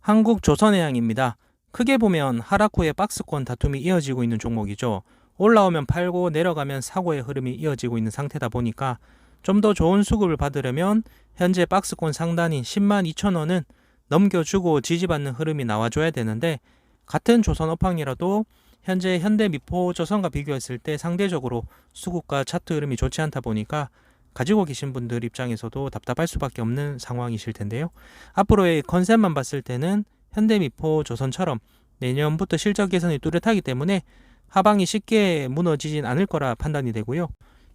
한국 조선해양입니다. 크게 보면 하락 후에 박스권 다툼이 이어지고 있는 종목이죠. 올라오면 팔고 내려가면 사고의 흐름이 이어지고 있는 상태다 보니까 좀 더 좋은 수급을 받으려면 현재 박스권 상단인 10만 2천 원은 넘겨주고 지지받는 흐름이 나와줘야 되는데 같은 조선 업황이라도 현재 현대 미포 조선과 비교했을 때 상대적으로 수급과 차트 흐름이 좋지 않다 보니까 가지고 계신 분들 입장에서도 답답할 수밖에 없는 상황이실 텐데요. 앞으로의 컨셉만 봤을 때는 현대미포 조선처럼 내년부터 실적 개선이 뚜렷하기 때문에 하방이 쉽게 무너지진 않을 거라 판단이 되고요.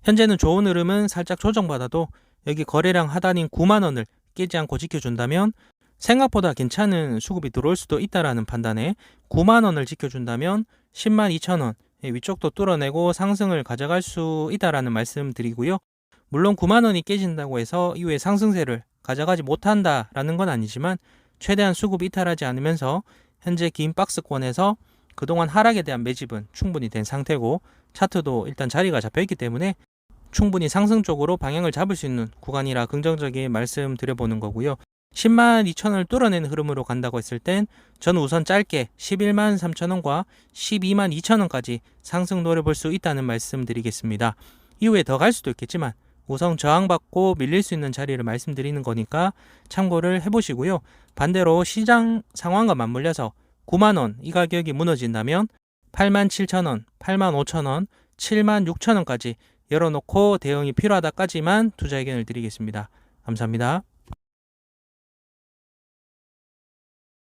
현재는 좋은 흐름은 살짝 조정받아도 여기 거래량 하단인 9만 원을 깨지 않고 지켜준다면 생각보다 괜찮은 수급이 들어올 수도 있다라는 판단에 9만 원을 지켜준다면 10만 2천 원 위쪽도 뚫어내고 상승을 가져갈 수 있다라는 말씀 드리고요. 물론 9만 원이 깨진다고 해서 이후에 상승세를 가져가지 못한다라는 건 아니지만 최대한 수급 이탈하지 않으면서 현재 긴 박스권에서 그동안 하락에 대한 매집은 충분히 된 상태고 차트도 일단 자리가 잡혀 있기 때문에 충분히 상승 쪽으로 방향을 잡을 수 있는 구간이라 긍정적인 말씀 드려보는 거고요. 10만 2천을 뚫어내는 흐름으로 간다고 했을 땐 저는 우선 짧게 11만 3천 원과 12만 2천 원까지 상승 노려볼 수 있다는 말씀 드리겠습니다. 이후에 더 갈 수도 있겠지만 우선 저항받고 밀릴 수 있는 자리를 말씀드리는 거니까 참고를 해보시고요. 반대로 시장 상황과 맞물려서 9만원 이 가격이 무너진다면 8만 7천원, 8만 5천원, 7만 6천원까지 열어놓고 대응이 필요하다까지만 투자 의견을 드리겠습니다. 감사합니다.